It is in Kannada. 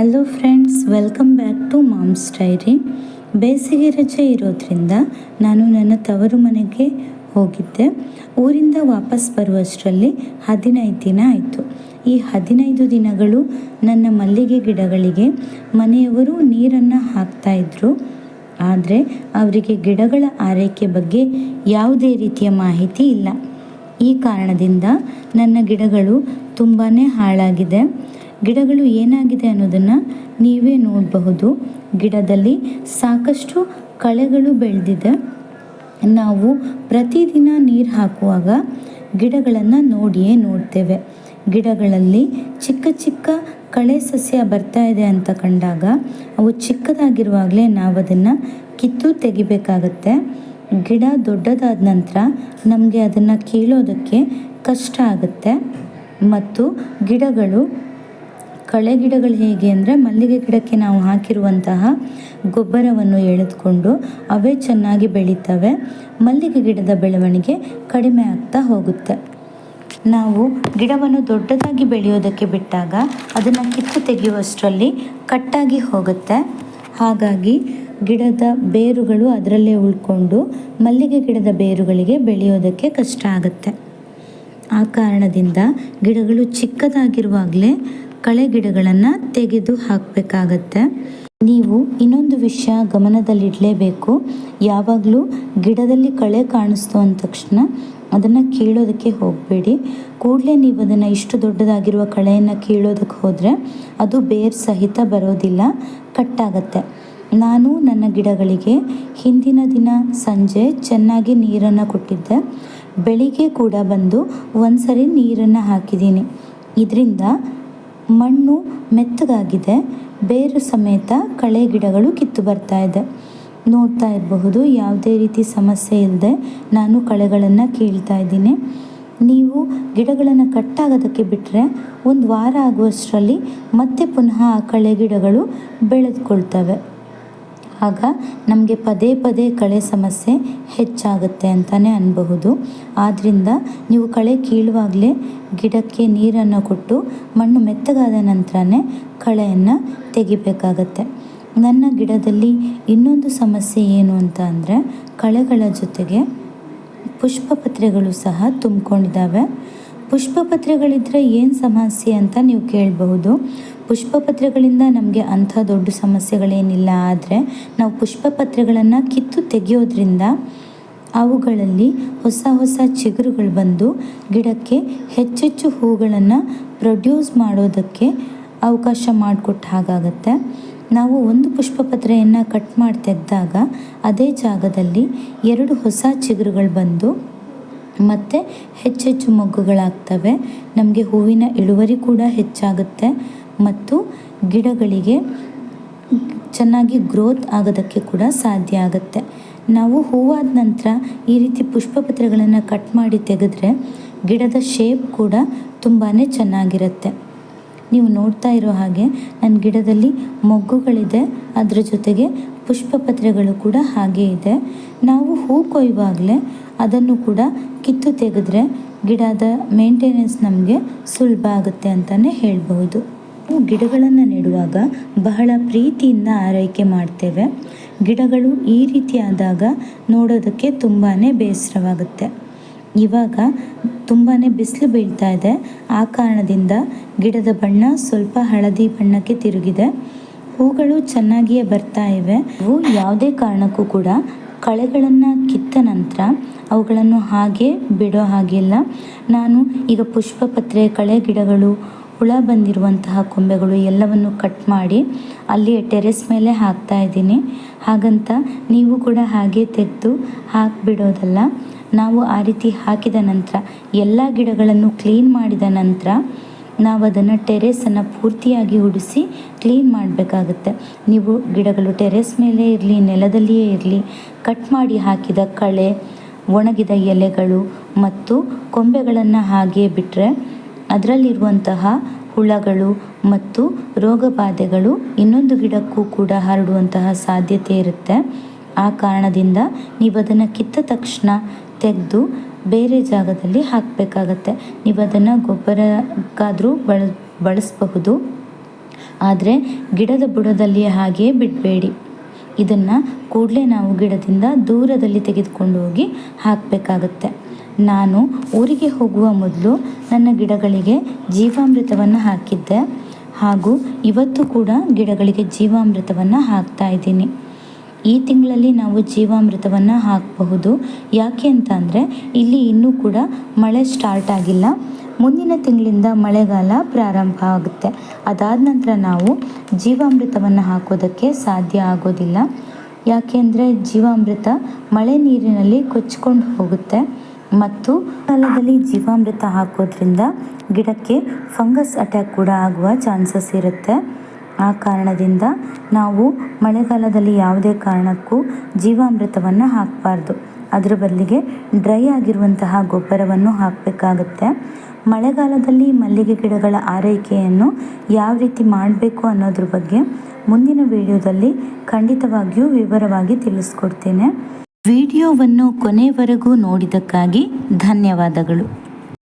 Hello friends welcome back to mom's diary ಬೇಸಿಗೆ ರಜೆ ಇರೋದ್ರಿಂದ ನಾನು ನನ್ನ ತವರು ಮನೆಗೆ ಹೋಗಿದ್ದೆ. ಊರಿಂದ ವಾಪಸ್ ಬರುವಷ್ಟರಲ್ಲಿ ಹದಿನೈದು ದಿನ ಆಯಿತು. ಈ ಹದಿನೈದು ದಿನಗಳು ನನ್ನ ಮಲ್ಲಿಗೆ ಗಿಡಗಳಿಗೆ ಮನೆಯವರು ನೀರನ್ನು ಹಾಕ್ತಾಯಿದ್ರು ಆದರೆ ಅವರಿಗೆ ಗಿಡಗಳ ಆರೈಕೆ ಬಗ್ಗೆ ಯಾವುದೇ ರೀತಿಯ ಮಾಹಿತಿ ಇಲ್ಲ. ಈ ಕಾರಣದಿಂದ ನನ್ನ ಗಿಡಗಳು ತುಂಬಾ ಹಾಳಾಗಿದೆ. ಗಿಡಗಳು ಏನಾಗಿದೆ ಅನ್ನೋದನ್ನು ನೀವೇ ನೋಡಬಹುದು. ಗಿಡದಲ್ಲಿ ಸಾಕಷ್ಟು ಕಳೆಗಳು ಬೆಳೆದಿದೆ. ನಾವು ಪ್ರತಿದಿನ ನೀರು ಹಾಕುವಾಗ ಗಿಡಗಳನ್ನು ನೋಡಿಯೇ ನೋಡ್ತೇವೆ. ಗಿಡಗಳಲ್ಲಿ ಚಿಕ್ಕ ಚಿಕ್ಕ ಕಳೆ ಸಸ್ಯ ಬರ್ತಾ ಇದೆ ಅಂತ ಕಂಡಾಗ ಅವು ಚಿಕ್ಕದಾಗಿರುವಾಗಲೇ ನಾವು ಅದನ್ನು ಕಿತ್ತು ತೆಗಿಬೇಕಾಗತ್ತೆ. ಗಿಡ ದೊಡ್ಡದಾದ ನಂತರ ನಮಗೆ ಅದನ್ನು ಕೀಳೋದಕ್ಕೆ ಕಷ್ಟ ಆಗುತ್ತೆ. ಮತ್ತು ಗಿಡಗಳು ಕಳೆ ಗಿಡಗಳು ಹೇಗೆ ಅಂದರೆ ಮಲ್ಲಿಗೆ ಗಿಡಕ್ಕೆ ನಾವು ಹಾಕಿರುವಂತಹ ಗೊಬ್ಬರವನ್ನು ಎಳೆದುಕೊಂಡು ಅವೇ ಚೆನ್ನಾಗಿ ಬೆಳೀತವೆ. ಮಲ್ಲಿಗೆ ಗಿಡದ ಬೆಳವಣಿಗೆ ಕಡಿಮೆ ಆಗ್ತಾ ಹೋಗುತ್ತೆ. ನಾವು ಗಿಡವನ್ನು ದೊಡ್ಡದಾಗಿ ಬೆಳೆಯೋದಕ್ಕೆ ಬಿಟ್ಟಾಗ ಅದನ್ನು ಕಿತ್ತು ತೆಗೆಯುವಷ್ಟರಲ್ಲಿ ಕಟ್ಟಾಗಿ ಹೋಗುತ್ತೆ. ಹಾಗಾಗಿ ಗಿಡದ ಬೇರುಗಳು ಅದರಲ್ಲೇ ಉಳ್ಕೊಂಡು ಮಲ್ಲಿಗೆ ಗಿಡದ ಬೇರುಗಳಿಗೆ ಬೆಳೆಯೋದಕ್ಕೆ ಕಷ್ಟ ಆಗುತ್ತೆ. ಆ ಕಾರಣದಿಂದ ಗಿಡಗಳು ಚಿಕ್ಕದಾಗಿರುವಾಗಲೇ ಕಳೆ ಗಿಡಗಳನ್ನು ತೆಗೆದು ಹಾಕಬೇಕಾಗತ್ತೆ. ನೀವು ಇನ್ನೊಂದು ವಿಷಯ ಗಮನದಲ್ಲಿಡಲೇಬೇಕು. ಯಾವಾಗಲೂ ಗಿಡದಲ್ಲಿ ಕಳೆ ಕಾಣಿಸ್ತು ಅಂದ ತಕ್ಷಣ ಅದನ್ನು ಕೀಳೋದಕ್ಕೆ ಹೋಗಬೇಡಿ. ಕೂಡಲೇ ನೀವು ಅದನ್ನು ಇಷ್ಟು ದೊಡ್ಡದಾಗಿರುವ ಕಳೆಯನ್ನು ಕೀಳೋದಕ್ಕೆ ಹೋದರೆ ಅದು ಬೇರ್ ಸಹಿತ ಬರೋದಿಲ್ಲ, ಕಟ್ಟಾಗತ್ತೆ. ನಾನು ನನ್ನ ಗಿಡಗಳಿಗೆ ಹಿಂದಿನ ದಿನ ಸಂಜೆ ಚೆನ್ನಾಗಿ ನೀರನ್ನು ಕೊಟ್ಟಿದ್ದೆ. ಬೆಳಿಗ್ಗೆ ಕೂಡ ಬಂದು ಒಂದು ಸರಿ ನೀರನ್ನು ಹಾಕಿದ್ದೀನಿ. ಇದರಿಂದ ಮಣ್ಣು ಮೆತ್ತಗಾಗಿದೆ. ಬೇರು ಸಮೇತ ಕಳೆ ಗಿಡಗಳು ಕಿತ್ತು ಬರ್ತಾ ಇದೆ. ನೋಡ್ತಾ ಇರಬಹುದು, ಯಾವುದೇ ರೀತಿ ಸಮಸ್ಯೆ ಇಲ್ಲದೆ ನಾನು ಕಳೆಗಳನ್ನು ಕೀಳ್ತಾ ಇದ್ದೀನಿ. ನೀವು ಗಿಡಗಳನ್ನು ಕಟ್ಟಾಗೋದಕ್ಕೆ ಬಿಟ್ಟರೆ ಒಂದು ವಾರ ಆಗುವಷ್ಟರಲ್ಲಿ ಮತ್ತೆ ಪುನಃ ಆ ಕಳೆ ಗಿಡಗಳು ಬೆಳೆದುಕೊಳ್ತವೆ. ಆಗ ನಮಗೆ ಪದೇ ಪದೇ ಕಳೆ ಸಮಸ್ಯೆ ಹೆಚ್ಚಾಗುತ್ತೆ ಅಂತಲೇ ಅನ್ಬಹುದು. ಆದ್ದರಿಂದ ನೀವು ಕಳೆ ಕೀಳುವಾಗಲೇ ಗಿಡಕ್ಕೆ ನೀರನ್ನು ಕೊಟ್ಟು ಮಣ್ಣು ಮೆತ್ತಗಾದ ನಂತರನೇ ಕಳೆಯನ್ನು ತೆಗಿಬೇಕಾಗತ್ತೆ. ನನ್ನ ಗಿಡದಲ್ಲಿ ಇನ್ನೊಂದು ಸಮಸ್ಯೆ ಏನು ಅಂತ ಅಂದರೆ ಕಳೆಗಳ ಜೊತೆಗೆ ಪುಷ್ಪಪತ್ರೆಗಳು ಸಹ ತುಂಬಿಕೊಂಡಿದ್ದಾವೆ. ಪುಷ್ಪಪತ್ರೆಗಳಿದ್ದರೆ ಏನು ಸಮಸ್ಯೆ ಅಂತ ನೀವು ಕೇಳಬಹುದು. ಪುಷ್ಪಪತ್ರೆಗಳಿಂದ ನಮಗೆ ಅಂಥ ದೊಡ್ಡ ಸಮಸ್ಯೆಗಳೇನಿಲ್ಲ. ಆದರೆ ನಾವು ಪುಷ್ಪಪತ್ರೆಗಳನ್ನು ಕಿತ್ತು ತೆಗೆಯೋದ್ರಿಂದ ಅವುಗಳಲ್ಲಿ ಹೊಸ ಹೊಸ ಚಿಗುರುಗಳು ಬಂದು ಗಿಡಕ್ಕೆ ಹೆಚ್ಚೆಚ್ಚು ಹೂಗಳನ್ನು ಪ್ರೊಡ್ಯೂಸ್ ಮಾಡೋದಕ್ಕೆ ಅವಕಾಶ ಮಾಡಿಕೊಟ್ಟ ಹಾಗಾಗತ್ತೆ. ನಾವು ಒಂದು ಪುಷ್ಪಪತ್ರೆಯನ್ನು ಕಟ್ ಮಾಡಿ ತೆಗೆದಾಗ ಅದೇ ಜಾಗದಲ್ಲಿ ಎರಡು ಹೊಸ ಚಿಗುರುಗಳು ಬಂದು ಮತ್ತು ಹೆಚ್ಚೆಚ್ಚು ಮೊಗ್ಗುಗಳಾಗ್ತವೆ. ನಮಗೆ ಹೂವಿನ ಇಳುವರಿ ಕೂಡ ಹೆಚ್ಚಾಗುತ್ತೆ. ಮತ್ತು ಗಿಡಗಳಿಗೆ ಚೆನ್ನಾಗಿ ಗ್ರೋತ್ ಆಗೋದಕ್ಕೆ ಕೂಡ ಸಾಧ್ಯ ಆಗುತ್ತೆ. ನಾವು ಹೂವಾದ ನಂತರ ಈ ರೀತಿ ಪುಷ್ಪಪತ್ರಗಳನ್ನು ಕಟ್ ಮಾಡಿ ತೆಗೆದ್ರೆ ಗಿಡದ ಶೇಪ್ ಕೂಡ ತುಂಬಾ ಚೆನ್ನಾಗಿರುತ್ತೆ. ನೀವು ನೋಡ್ತಾ ಇರೋ ಹಾಗೆ ನನ್ನ ಗಿಡದಲ್ಲಿ ಮೊಗ್ಗುಗಳಿದೆ, ಅದರ ಜೊತೆಗೆ ಪುಷ್ಪಪತ್ರೆಗಳು ಕೂಡ ಹಾಗೆ ಇದೆ. ನಾವು ಹೂ ಕೊಯ್ಯುವಾಗಲೇ ಅದನ್ನು ಕೂಡ ಕಿತ್ತು ತೆಗೆದ್ರೆ ಗಿಡದ ಮೇಂಟೆನೆನ್ಸ್ ನಮಗೆ ಸುಲಭ ಆಗುತ್ತೆ ಅಂತಲೇ ಹೇಳ್ಬಹುದು ಗಿಡಗಳನ್ನು ನೆಡುವಾಗ ಬಹಳ ಪ್ರೀತಿಯಿಂದ ಆರೈಕೆ ಮಾಡ್ತೇವೆ. ಗಿಡಗಳು ಈ ರೀತಿಯಾದಾಗ ನೋಡೋದಕ್ಕೆ ತುಂಬಾ ಬೇಸರವಾಗುತ್ತೆ. ಇವಾಗ ತುಂಬಾ ಬಿಸಿಲು ಬೀಳ್ತಾ ಇದೆ. ಆ ಕಾರಣದಿಂದ ಗಿಡದ ಬಣ್ಣ ಸ್ವಲ್ಪ ಹಳದಿ ಬಣ್ಣಕ್ಕೆ ತಿರುಗಿದೆ. ಹೂಗಳು ಚೆನ್ನಾಗಿಯೇ ಬರ್ತಾ ಇವೆ. ಇವು ಯಾವುದೇ ಕಾರಣಕ್ಕೂ ಕೂಡ ಕಳೆಗಳನ್ನು ಕಿತ್ತ ನಂತರ ಅವುಗಳನ್ನು ಹಾಗೆ ಬಿಡೋ ಹಾಗಿಲ್ಲ ನಾನು ಈಗ ಪುಷ್ಪಪತ್ರೆ, ಕಳೆ ಗಿಡಗಳು ಹುಳ ಬಂದಿರುವಂತಹ ಕೊಂಬೆಗಳು ಎಲ್ಲವನ್ನು ಕಟ್ ಮಾಡಿ ಅಲ್ಲಿ ಟೆರೆಸ್ ಮೇಲೆ ಹಾಕ್ತಾ ಇದ್ದೀನಿ. ಹಾಗಂತ ನೀವು ಕೂಡ ಹಾಗೆ ತೆಗೆದು ಹಾಕಿಬಿಡೋದಲ್ಲ. ನಾವು ಆ ರೀತಿ ಹಾಕಿದ ನಂತರ, ಎಲ್ಲ ಗಿಡಗಳನ್ನು ಕ್ಲೀನ್ ಮಾಡಿದ ನಂತರ ನಾವು ಅದನ್ನು ಟೆರೆಸನ್ನು ಪೂರ್ತಿಯಾಗಿ ಉಡಿಸಿ ಕ್ಲೀನ್ ಮಾಡಬೇಕಾಗುತ್ತೆ. ನೀವು ಗಿಡಗಳು ಟೆರೆಸ್ ಮೇಲೆ ಇರಲಿ, ನೆಲದಲ್ಲಿಯೇ ಇರಲಿ, ಕಟ್ ಮಾಡಿ ಹಾಕಿದ ಕಳೆ, ಒಣಗಿದ ಎಲೆಗಳು ಮತ್ತು ಕೊಂಬೆಗಳನ್ನು ಹಾಗೆ ಬಿಟ್ಟರೆ ಅದರಲ್ಲಿರುವಂತಹ ಹುಳಗಳು ಮತ್ತು ರೋಗಬಾಧೆಗಳು ಇನ್ನೊಂದು ಗಿಡಕ್ಕೂ ಕೂಡ ಹರಡುವಂತಹ ಸಾಧ್ಯತೆ ಇರುತ್ತೆ. ಆ ಕಾರಣದಿಂದ ನೀವು ಅದನ್ನು ಕಿತ್ತ ತಕ್ಷಣ ತೆಗೆದು ಬೇರೆ ಜಾಗದಲ್ಲಿ ಹಾಕಬೇಕಾಗತ್ತೆ. ನೀವು ಅದನ್ನು ಗೊಬ್ಬರಕ್ಕಾದರೂ ಬಳ, ಬಳಸಬಹುದು. ಆದರೆ ಗಿಡದ ಬುಡದಲ್ಲಿ ಹಾಗೆಯೇ ಬಿಡಬೇಡಿ. ಇದನ್ನು ಕೂಡಲೇ ನಾವು ಗಿಡದಿಂದ ದೂರದಲ್ಲಿ ತೆಗೆದುಕೊಂಡು ಹೋಗಿ ಹಾಕಬೇಕಾಗತ್ತೆ. ನಾನು ಊರಿಗೆ ಹೋಗುವ ಮೊದಲು ನನ್ನ ಗಿಡಗಳಿಗೆ ಜೀವಾಮೃತವನ್ನು ಹಾಕಿದ್ದೆ. ಹಾಗೂ ಇವತ್ತು ಕೂಡ ಗಿಡಗಳಿಗೆ ಜೀವಾಮೃತವನ್ನು ಹಾಕ್ತಾ ಇದ್ದೀನಿ. ಈ ತಿಂಗಳಲ್ಲಿ ನಾವು ಜೀವಾಮೃತವನ್ನು ಹಾಕಬಹುದು. ಯಾಕೆ ಅಂತ ಇಲ್ಲಿ ಇನ್ನೂ ಕೂಡ ಮಳೆ ಸ್ಟಾರ್ಟ್ ಆಗಿಲ್ಲ. ಮುಂದಿನ ತಿಂಗಳಿಂದ ಮಳೆಗಾಲ ಪ್ರಾರಂಭ ಆಗುತ್ತೆ. ಅದಾದ ನಂತರ ನಾವು ಜೀವಾಮೃತವನ್ನು ಹಾಕೋದಕ್ಕೆ ಸಾಧ್ಯ ಆಗೋದಿಲ್ಲ. ಯಾಕೆಂದರೆ ಜೀವಾಮೃತ ಮಳೆ ನೀರಿನಲ್ಲಿ ಕೊಚ್ಕೊಂಡು ಹೋಗುತ್ತೆ. ಮತ್ತು ಕಾಲದಲ್ಲಿ ಜೀವಾಮೃತ ಹಾಕೋದ್ರಿಂದ ಗಿಡಕ್ಕೆ ಫಂಗಸ್ ಅಟ್ಯಾಕ್ ಕೂಡ ಆಗುವ ಚಾನ್ಸಸ್ ಇರುತ್ತೆ. ಆ ಕಾರಣದಿಂದ ನಾವು ಮಳೆಗಾಲದಲ್ಲಿ ಯಾವುದೇ ಕಾರಣಕ್ಕೂ ಜೀವಾಮೃತವನ್ನು ಹಾಕಬಾರ್ದು. ಅದರ ಬದಲಿಗೆ ಡ್ರೈ ಆಗಿರುವಂತಹ ಗೊಬ್ಬರವನ್ನು ಹಾಕಬೇಕಾಗುತ್ತೆ. ಮಳೆಗಾಲದಲ್ಲಿ ಮಲ್ಲಿಗೆ ಗಿಡಗಳ ಆರೈಕೆಯನ್ನು ಯಾವ ರೀತಿ ಮಾಡಬೇಕು ಅನ್ನೋದ್ರ ಬಗ್ಗೆ ಮುಂದಿನ ವಿಡಿಯೋದಲ್ಲಿ ಖಂಡಿತವಾಗಿಯೂ ವಿವರವಾಗಿ ತಿಳಿಸ್ಕೊಡ್ತೇನೆ. ವಿಡಿಯೋವನ್ನು ಕೊನೆವರೆಗೂ ನೋಡಿದ್ದಕ್ಕಾಗಿ ಧನ್ಯವಾದಗಳು.